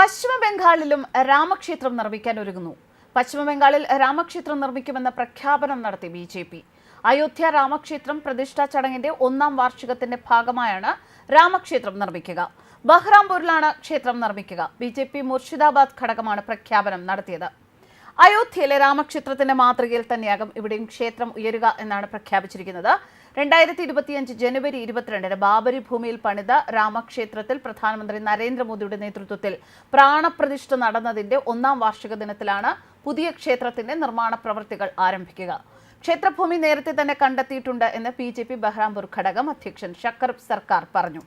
പശ്ചിമ ബംഗാളിലും രാമക്ഷേത്രം നിർമ്മിക്കാൻ ഒരുങ്ങുന്നു. പശ്ചിമ ബംഗാളിൽ രാമക്ഷേത്രം നിർമ്മിക്കുമെന്ന പ്രഖ്യാപനം നടത്തി ബി ജെ പി. അയോധ്യ രാമക്ഷേത്രം പ്രതിഷ്ഠാ ചടങ്ങിന്റെ ഒന്നാം വാർഷികത്തിന്റെ ഭാഗമായാണ് രാമക്ഷേത്രം നിർമ്മിക്കുക. ബഹ്റാംപൂരിലാണ് ക്ഷേത്രം നിർമ്മിക്കുക. ബി ജെ പി മുർഷിദാബാദ് ഘടകമാണ് പ്രഖ്യാപനം നടത്തിയത്. അയോധ്യയിലെ രാമക്ഷേത്രത്തിന്റെ മാതൃകയിൽ തന്നെയാകും ഇവിടെയും ക്ഷേത്രം ഉയരുക എന്നാണ് പ്രഖ്യാപിച്ചിരിക്കുന്നത്. രണ്ടായിരത്തി ഇരുപത്തിയഞ്ച് ജനുവരി ഇരുപത്തിരണ്ടിന് ബാബരി ഭൂമിയിൽ പണിത രാമക്ഷേത്രത്തിൽ പ്രധാനമന്ത്രി നരേന്ദ്രമോദിയുടെ നേതൃത്വത്തിൽ പ്രാണപ്രതിഷ്ഠ നടന്നതിന്റെ ഒന്നാം വാർഷിക ദിനത്തിലാണ് പുതിയ ക്ഷേത്രത്തിന്റെ നിർമ്മാണ പ്രവൃത്തികൾ ആരംഭിക്കുക. ക്ഷേത്രഭൂമി നേരത്തെ തന്നെ കണ്ടെത്തിയിട്ടുണ്ട് എന്ന് ബി ജെ പി ബഹ്റാംപൂർ ഘടകം അധ്യക്ഷൻ ഷക്കർ സർക്കാർ പറഞ്ഞു.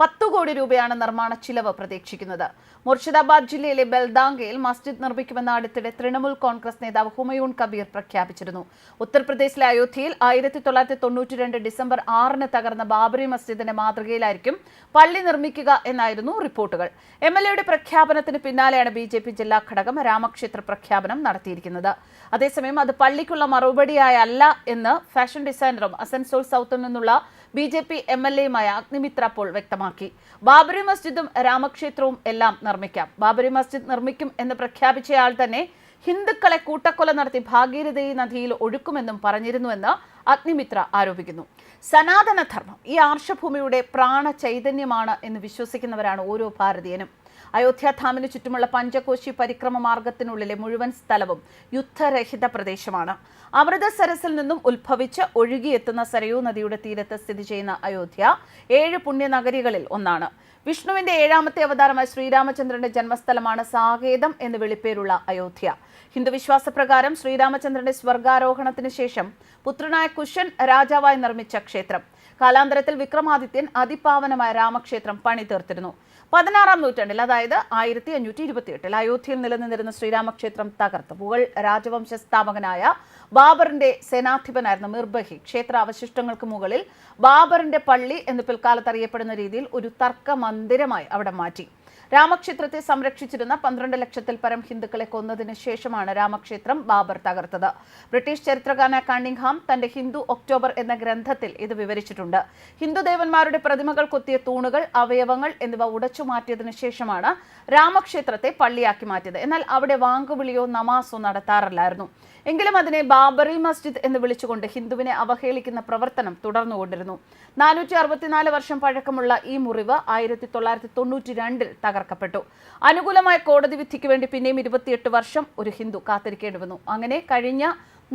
പത്തു കോടി രൂപയാണ് നിർമ്മാണ ചിലവ് പ്രതീക്ഷിക്കുന്നത്. മുർഷിദാബാദ് ജില്ലയിലെ ബൽദാംഗയിൽ മസ്ജിദ് നിർമ്മിക്കുമെന്ന അടുത്തിടെ തൃണമൂൽ കോൺഗ്രസ് നേതാവ് ഹുമയൂൺ കബീർ പ്രഖ്യാപിച്ചിരുന്നു. ഉത്തർപ്രദേശിലെ അയോധ്യയിൽ ആയിരത്തി തൊള്ളായിരത്തി തൊണ്ണൂറ്റി രണ്ട് ഡിസംബർ ആറിന് തകർന്ന ബാബറി മസ്ജിദിന്റെ മാതൃകയിലായിരിക്കും പള്ളി നിർമ്മിക്കുക എന്നായിരുന്നു റിപ്പോർട്ടുകൾ. എം എൽ എയുടെ പ്രഖ്യാപനത്തിന് പിന്നാലെയാണ് ബി ജെ പി ജില്ലാ ഘടകം രാമക്ഷേത്ര പ്രഖ്യാപനം നടത്തിയിരിക്കുന്നത്. അതേസമയം അത് പള്ളിക്കുള്ള മറുപടിയായല്ല എന്ന് ഫാഷൻ ഡിസൈനറും അസൻസോൾ സൗത്തിൽ നിന്നുള്ള B J P M L എയുമായ Agnimitra Paul വ്യക്തമാക്കി. ബാബറി മസ്ജിദും രാമക്ഷേത്രവും എല്ലാം നിർമ്മിക്കാം. ബാബറി മസ്ജിദ് നിർമ്മിക്കും എന്ന് പ്രഖ്യാപിച്ചയാൾ തന്നെ ഹിന്ദുക്കളെ കൂട്ടക്കൊല നടത്തി ഭാഗീരഥി നദിയിൽ ഒഴുക്കുമെന്നും പറഞ്ഞിരുന്നുവെന്ന് അഗ്നിമിത്ര ആരോപിക്കുന്നു. സനാതനധർമ്മം ഈ ആർഷഭൂമിയുടെ പ്രാണ ചൈതന്യമാണ് എന്ന് വിശ്വസിക്കുന്നവരാണ് ഓരോ ഭാരതീയനും. അയോധ്യാധാമിന് ചുറ്റുമുള്ള പഞ്ചകോശി പരിക്രമ മാർഗത്തിനുള്ളിലെ മുഴുവൻ സ്ഥലവും യുദ്ധരഹിത പ്രദേശമാണ്. അമൃതസരസിൽ നിന്നും ഉത്ഭവിച്ച് ഒഴുകിയെത്തുന്ന സരയൂ നദിയുടെ തീരത്ത് സ്ഥിതി ചെയ്യുന്ന അയോധ്യ ഏഴ് പുണ്യനഗരികളിൽ ഒന്നാണ്. വിഷ്ണുവിന്റെ ഏഴാമത്തെ അവതാരമായ ശ്രീരാമചന്ദ്രന്റെ ജന്മസ്ഥലമാണ് സാകേതം എന്ന് വിളിപ്പേരുള്ള അയോധ്യ. ഹിന്ദു വിശ്വാസപ്രകാരം ശ്രീരാമചന്ദ്രന്റെ സ്വർഗാരോഹണത്തിന് ശേഷം പുത്രനായ കുശൻ രാജാവായി നിർമ്മിച്ച ക്ഷേത്രം. കാലാന്തരത്തിൽ വിക്രമാദിത്യൻ അതിപാവനമായ രാമക്ഷേത്രം പണി തീർത്തിരുന്നു പതിനാറാം നൂറ്റാണ്ടിൽ അതായത് ആയിരത്തി അഞ്ഞൂറ്റി ഇരുപത്തിയെട്ടിൽ അയോധ്യയിൽ നിലനിന്നിരുന്ന ശ്രീരാമക്ഷേത്രം തകർത്ത്. മുഗൾ രാജവംശ സ്ഥാപകനായ ബാബറിന്റെ സേനാധിപനായിരുന്ന മിർബഹി ക്ഷേത്ര അവശിഷ്ടങ്ങൾക്ക് മുകളിൽ ബാബറിന്റെ പള്ളി എന്ന് പിൽക്കാലത്ത് അറിയപ്പെടുന്ന രീതിയിൽ ഒരു തർക്ക മന്ദിരമായി അവിടെ മാറ്റി. രാമക്ഷേത്രത്തെ സംരക്ഷിച്ചിരുന്ന പന്ത്രണ്ട് ലക്ഷത്തിൽ പരം ഹിന്ദുക്കളെ കൊന്നതിന് ശേഷമാണ് രാമക്ഷേത്രം ബാബർ തകർത്തത്. ബ്രിട്ടീഷ് ചരിത്രകാരനായ കണ്ണിംഗ്ഹാം തന്റെ ഹിന്ദു ഒക്ടോബർ എന്ന ഗ്രന്ഥത്തിൽ ഇത് വിവരിച്ചിട്ടുണ്ട്. ഹിന്ദുദേവന്മാരുടെ പ്രതിമകൾ കൊത്തിയ തൂണുകൾ അവയവങ്ങൾ എന്നിവ ഉടച്ചു മാറ്റിയതിനു ശേഷമാണ് രാമക്ഷേത്രത്തെ പള്ളിയാക്കി മാറ്റിയത്. എന്നാൽ അവിടെ വാങ്കുവിളിയോ നമാസോ നടത്താറില്ലായിരുന്നു. എങ്കിലും അതിനെ ബാബറി മസ്ജിദ് എന്ന് വിളിച്ചുകൊണ്ട് ഹിന്ദുവിനെ അവഹേളിക്കുന്ന പ്രവർത്തനം തുടർന്നുകൊണ്ടിരുന്നു. നാനൂറ്റി അറുപത്തിനാല് വർഷം പഴക്കമുള്ള ഈ മുറിവ് ആയിരത്തി തൊള്ളായിരത്തി തൊണ്ണൂറ്റി രണ്ടിൽ തകർക്കപ്പെട്ടു. അനുകൂലമായ കോടതി വിധിക്ക് വേണ്ടി പിന്നെയും ഇരുപത്തിയെട്ട് വർഷം ഒരു ഹിന്ദു കാത്തിരിക്കേണ്ടി വന്നു. അങ്ങനെ കഴിഞ്ഞ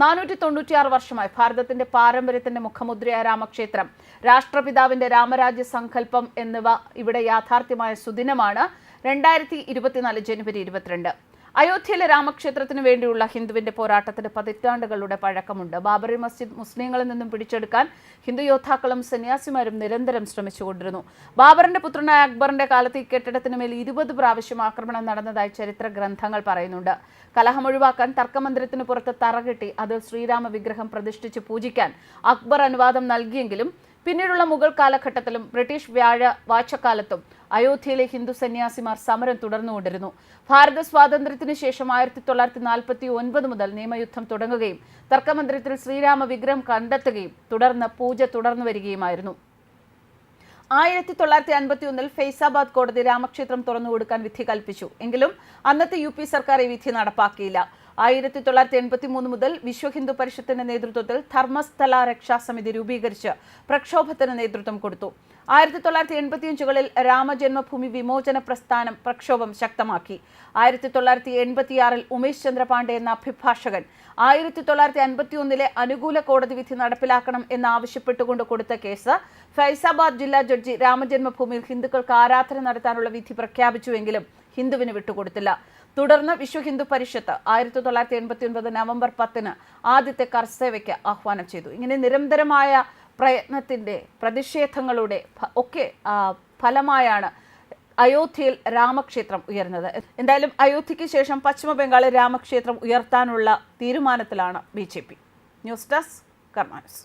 നാനൂറ്റി തൊണ്ണൂറ്റിയാറ് വർഷമായി ഭാരതത്തിന്റെ പാരമ്പര്യത്തിന്റെ മുഖമുദ്രയായ രാമക്ഷേത്രം രാഷ്ട്രപിതാവിന്റെ രാമരാജ്യ സങ്കല്പം എന്നിവ ഇവിടെ യാഥാർത്ഥ്യമായ സുദിനമാണ് രണ്ടായിരത്തി ഇരുപത്തിനാല് ജനുവരി ഇരുപത്തിരണ്ട്. അയോധ്യയിലെ രാമക്ഷേത്രത്തിന് വേണ്ടിയുള്ള ഹിന്ദുവിന്റെ പോരാട്ടത്തിന് പതിറ്റാണ്ടുകളുടെ പഴക്കമുണ്ട്. ബാബറി മസ്ജിദ് മുസ്ലിങ്ങളിൽ നിന്നും പിടിച്ചെടുക്കാൻ ഹിന്ദു യോദ്ധാക്കളും സന്യാസിമാരും നിരന്തരം ശ്രമിച്ചുകൊണ്ടിരുന്നു. ബാബറിന്റെ പുത്രനായ അക്ബറിന്റെ കാലത്ത് ഈ കെട്ടിടത്തിന് മേൽ ഇരുപത് പ്രാവശ്യം ആക്രമണം നടന്നതായി ചരിത്ര ഗ്രന്ഥങ്ങൾ പറയുന്നുണ്ട്. കലഹം ഒഴിവാക്കാൻ തർക്കമന്ദിരത്തിന് പുറത്ത് തറകെട്ടി അതിൽ ശ്രീരാമ വിഗ്രഹം പ്രതിഷ്ഠിച്ച് പൂജിക്കാൻ അക്ബർ അനുവാദം നൽകിയെങ്കിലും പിന്നീടുള്ള മുഗൾ കാലഘട്ടത്തിലും ബ്രിട്ടീഷ് വ്യാഴ വാഴ്ചക്കാലത്തും അയോധ്യയിലെ ഹിന്ദു സന്യാസിമാർ സമരം തുടർന്നുകൊണ്ടിരുന്നു. ഭാരത സ്വാതന്ത്ര്യത്തിനു ശേഷം ആയിരത്തി തൊള്ളായിരത്തി നാൽപ്പത്തി ഒൻപത് മുതൽ നിയമയുദ്ധം തുടങ്ങുകയും തർക്കമന്ദിരത്തിൽ ശ്രീരാമ വിഗ്രഹം കണ്ടെത്തുകയും തുടർന്ന് പൂജ തുടർന്നു വരികയുമായിരുന്നു. ആയിരത്തി തൊള്ളായിരത്തി അൻപത്തി ഒന്നിൽ ഫൈസാബാദ് കോടതി രാമക്ഷേത്രം തുറന്നുകൊടുക്കാൻ വിധി കൽപ്പിച്ചു. എങ്കിലും അന്നത്തെ യു പി സർക്കാർ ഈ വിധി നടപ്പാക്കിയില്ല. ആയിരത്തി തൊള്ളായിരത്തി എൺപത്തി മൂന്ന് മുതൽ വിശ്വ ഹിന്ദു പരിഷത്തിന്റെ നേതൃത്വത്തിൽ ധർമ്മസ്ഥല രക്ഷാസമിതി രൂപീകരിച്ച് പ്രക്ഷോഭത്തിന് നേതൃത്വം കൊടുത്തു. ആയിരത്തി തൊള്ളായിരത്തി എൺപത്തിയഞ്ചുകളിൽ രാമജന്മഭൂമി വിമോചന പ്രസ്ഥാനം പ്രക്ഷോഭം ശക്തമാക്കി. ആയിരത്തി തൊള്ളായിരത്തി എൺപത്തിയാറിൽ ഉമേഷ് ചന്ദ്രപാണ്ഡെ എന്ന അഭിഭാഷകൻ ആയിരത്തി തൊള്ളായിരത്തി അൻപത്തി ഒന്നിലെ അനുകൂല കോടതി വിധി നടപ്പിലാക്കണം എന്നാവശ്യപ്പെട്ടുകൊണ്ട് കൊടുത്ത കേസ് ഫൈസാബാദ് ജില്ലാ ജഡ്ജി രാമജന്മഭൂമിയിൽ ഹിന്ദുക്കൾക്ക് ആരാധന നടത്താനുള്ള വിധി പ്രഖ്യാപിച്ചുവെങ്കിലും ഹിന്ദുവിന് വിട്ടുകൊടുത്തില്ല. തുടർന്ന് വിശ്വ ഹിന്ദു പരിഷത്ത് ആയിരത്തി തൊള്ളായിരത്തി എൺപത്തി ഒൻപത് നവംബർ പത്തിന് ആദ്യത്തെ കർസേവയ്ക്ക് ആഹ്വാനം ചെയ്തു. ഇങ്ങനെ നിരന്തരമായ പ്രയത്നത്തിന്റെ പ്രതിഷേധങ്ങളുടെ ഒക്കെ ഫലമായാണ് അയോധ്യയിൽ രാമക്ഷേത്രം ഉയർന്നത് എന്തായാലും അയോധ്യയ്ക്ക് ശേഷം പശ്ചിമ ബംഗാളിൽ രാമക്ഷേത്രം ഉയർത്താനുള്ള തീരുമാനത്തിലാണ് B J P. News desk കർമാനസ്.